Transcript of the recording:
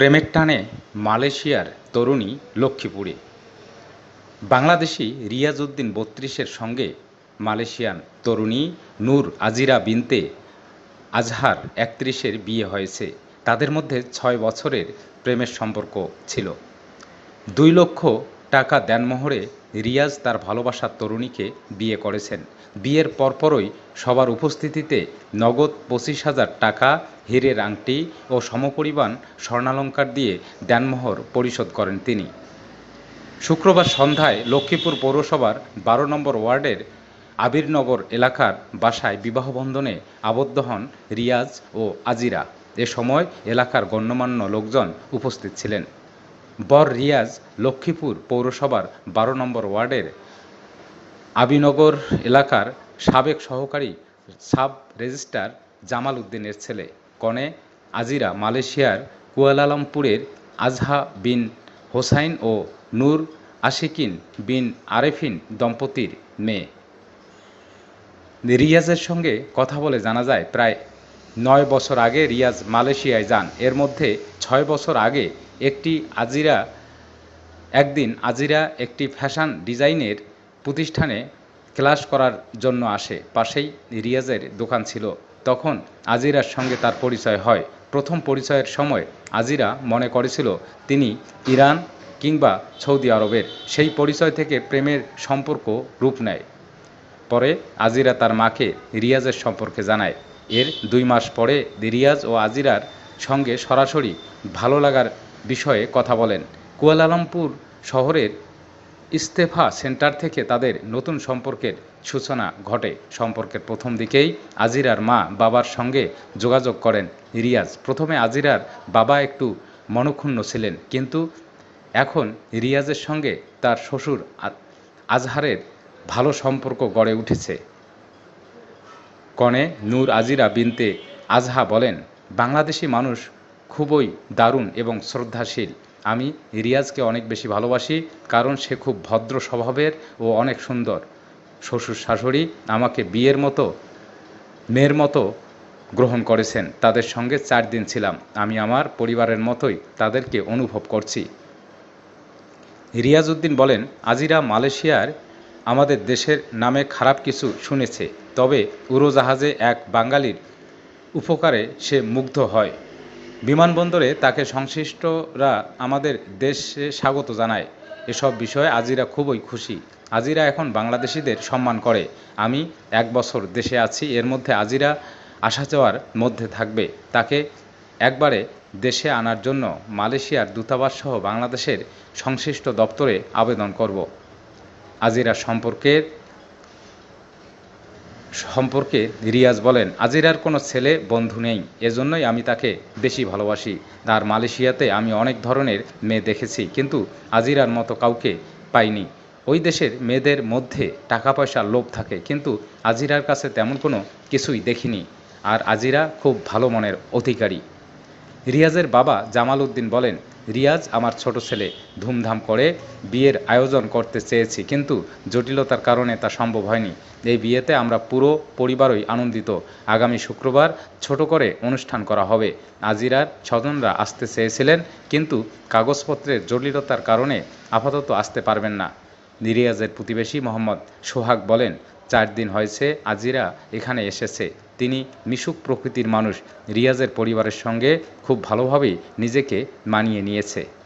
প্রেমের টানে মালয়েশিয়ার তরুণী লক্ষ্মীপুরে। বাংলাদেশি রিয়াজউদ্দিন বত্রিশের সঙ্গে মালয়েশিয়ান তরুণী নূর আজিরা বিনতে আজহার একত্রিশের বিয়ে হয়েছে। তাদের মধ্যে ছয় বছরের প্রেমের সম্পর্ক ছিল। দুই লক্ষ টাকা দেনমোহরে রিয়াজ তার ভালোবাসার তরুণীকে বিয়ে করেছেন। বিয়ের পরপরই সবার উপস্থিতিতে নগদ পঁচিশ হাজার টাকা হীরের আংটি ও সমপরিমাণ স্বর্ণালঙ্কার দিয়ে দেনমোহর পরিশোধ করেন তিনি। শুক্রবার সন্ধ্যায় লক্ষ্মীপুর পৌরসভার বারো নম্বর ওয়ার্ডের আবিরনগর এলাকার বাসায় বিবাহবন্ধনে আবদ্ধ হন রিয়াজ ও আজিরা। এ সময় এলাকার গণ্যমান্য লোকজন উপস্থিত ছিলেন। বর রিয়াজ, লক্ষ্মীপুর পৌরসভার বারো নম্বর ওয়ার্ডের আবিনগর এলাকার সাবেক সহকারী সাব রেজিস্ট্রার জামাল উদ্দিনের ছেলে। কনে আজিরা মালয়েশিয়ার কুয়ালালামপুরের আজহা বিন হোসাইন ও নূর আশিকিন বিন আরেফিন দম্পতির মেয়ে। রিয়াজের সঙ্গে কথা বলে জানা যায়, প্রায় নয় বছর আগে রিয়াজ মালয়েশিয়ায় যান। এর মধ্যে ছয় বছর আগে একটি আজিরা, একদিন আজিরা একটি ফ্যাশন ডিজাইনের প্রতিষ্ঠানে ক্লাস করার জন্য আসে, পাশেই রিয়াজের দোকান ছিল। তখন আজিরার সঙ্গে তার পরিচয় হয়। প্রথম পরিচয়ের সময় আজিরা মনে করেছিল তিনি ইরান কিংবা সৌদি আরবের। সেই পরিচয় থেকে প্রেমের সম্পর্ক রূপ নেয়। পরে আজিরা তার মাকে রিয়াজের সম্পর্কে জানায়। এর দুই মাস পরে রিয়াজ ও আজিরার সঙ্গে সরাসরি ভালো লাগার বিষয়ে কথা বলেন। কুয়ালালামপুর শহরের ইস্তেফা সেন্টার থেকে তাদের নতুন সম্পর্কের সূচনা ঘটে। সম্পর্কের প্রথম দিকেই আজিরার মা বাবার সঙ্গে যোগাযোগ করেন রিয়াজ। প্রথমে আজিরার বাবা একটু মনক্ষুণ্ণ ছিলেন, কিন্তু এখন রিয়াজের সঙ্গে তার শ্বশুর আজহারের ভালো সম্পর্ক গড়ে উঠেছে। কনে নূর আজিরা বিনতে আজহা বলেন, বাংলাদেশি মানুষ খুবই দারুণ এবং শ্রদ্ধাশীল। আমি রিয়াজকে অনেক বেশি ভালোবাসি কারণ সে খুব ভদ্র স্বভাবের ও অনেক সুন্দর। শ্বশুর শাশুড়ি আমাকে বিয়ের মতো, মেয়ের মতো গ্রহণ করেছেন। তাদের সঙ্গে চার দিন ছিলাম। আমি আমার পরিবারের মতোই তাদেরকে অনুভব করছি। রিয়াজউদ্দিন বলেন, আজিরা মালয়েশিয়ার আমাদের দেশের নামে খারাপ কিছু শুনেছে, তবে উড়োজাহাজে এক বাঙালির উপকারে সে মুগ্ধ হয়। বিমানবন্দরে তাকে সংশ্লিষ্টরা আমাদের দেশে স্বাগত জানায়। এসব বিষয়ে আজিরা খুবই খুশি। আজিরা এখন বাংলাদেশিদের সম্মান করে। আমি এক বছর দেশে আছি, এর মধ্যে আজিরা আসা যাওয়ার মধ্যে থাকবে। তাকে একবারে দেশে আনার জন্য মালয়েশিয়ার দূতাবাস সহ বাংলাদেশের সংশ্লিষ্ট দপ্তরে আবেদন করব। আজিরা সম্পর্কের সম্পর্কে রিয়াজ বলেন, আজিরার কোনো ছেলে, বন্ধু নেই। এজন্যই আমি তাকে বেশি ভালোবাসি। তার মালয়েশিয়াতে আমি অনেক ধরনের মেয়ে দেখেছি, কিন্তু আজিরার মতো কাউকে পাইনি। ওই দেশের মেয়েদের মধ্যে টাকা পয়সার লোভ থাকে, কিন্তু আজিরার কাছে তেমন কোনো কিছুই দেখিনি। আর আজিরা খুব ভালো মনের অধিকারী। রিয়াজের বাবা জামাল উদ্দিন বলেন, রিয়াজ আমার ছোট ছেলে, ধুমধাম করে বিয়ের আয়োজন করতে চেয়েছি, কিন্তু জটিলতার কারণে তা সম্ভব হয়নি। এই বিয়েতে আমরা পুরো পরিবারই আনন্দিত। আগামী শুক্রবার ছোট করে অনুষ্ঠান করা হবে। আজিরার স্বজনরা আসতে চেয়েছিলেন, কিন্তু কাগজপত্রের জটিলতার কারণে আপাতত আসতে পারবেন না। রিয়াজের প্রতিবেশী মোহাম্মদ সোহাগ বলেন চার দিন হয়েছে, আজিরা এখানে এসেছে। তিনি মিশুক প্রকৃতির মানুষ, রিয়াজের পরিবারের সঙ্গে খুব ভালোভাবেই নিজেকে মানিয়ে নিয়েছে।